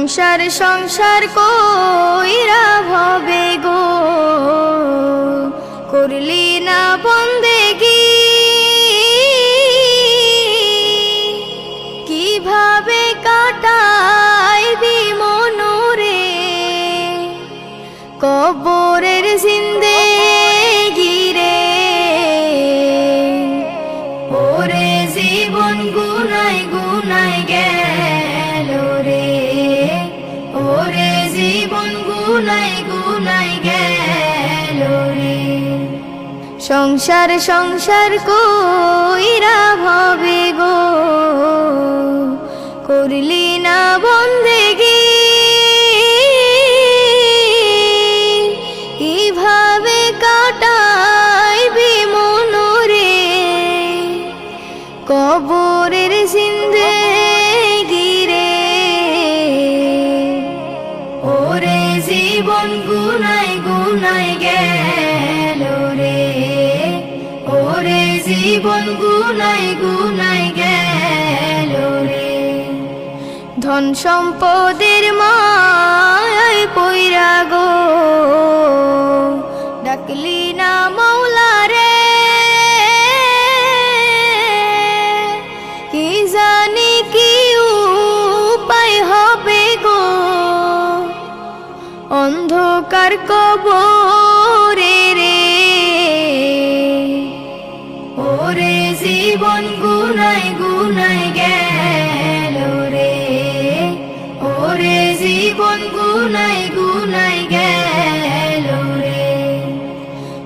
সংসার সংসার কইরা ভবে গো? করলি না বন্দেগি সংসার সংসার কইরা ভবে গো। করলি না বন্দেগি। কীভাবে কাটাইবি মনোরে। কবরের সিন্ধে গিরে। ওরে জীবন গুনাই গুনাই গেল জীবন গুনাই গুনাই গেল ধন সম্পদের মায় পইরা গো। ডাকলি না মৌলা রে। কি জানি কি উপায় হবে গো। অন্ধকার কবরে রে। ওরে জীবন গুনাই গুনাই গেল রে। ওরে জীবন গুনাই গুনাই গেল রে।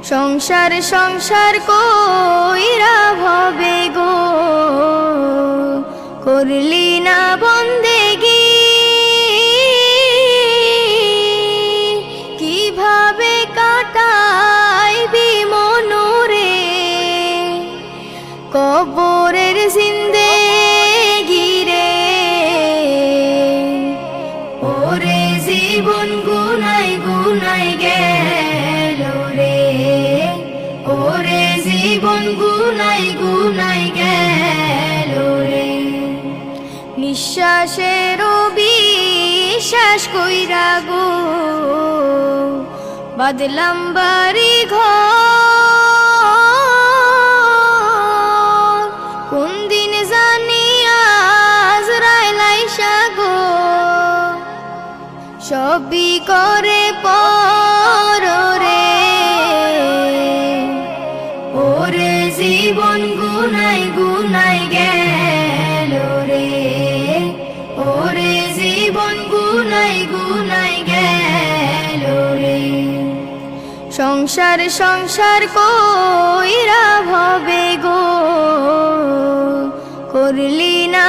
সংসার সংসার কইরা ভবে গো। করলি কবরের জিন্দে গিরে। ওরে জীবন গুনাই গুনাই গেল রে। ওরে জীবন গুনাই গুনাই গেল রে। নিঃশ্বাসের বিশ্বাস কইরা গো। বাদলাম বাড়ি ঘর সবই করে পর ওরে জীবন গুনাই গুনাই গেল রে। ওরে জীবন গুনাই গুনাই গেল রে। সংসার সংসার কইরা ভবে গো। করলি না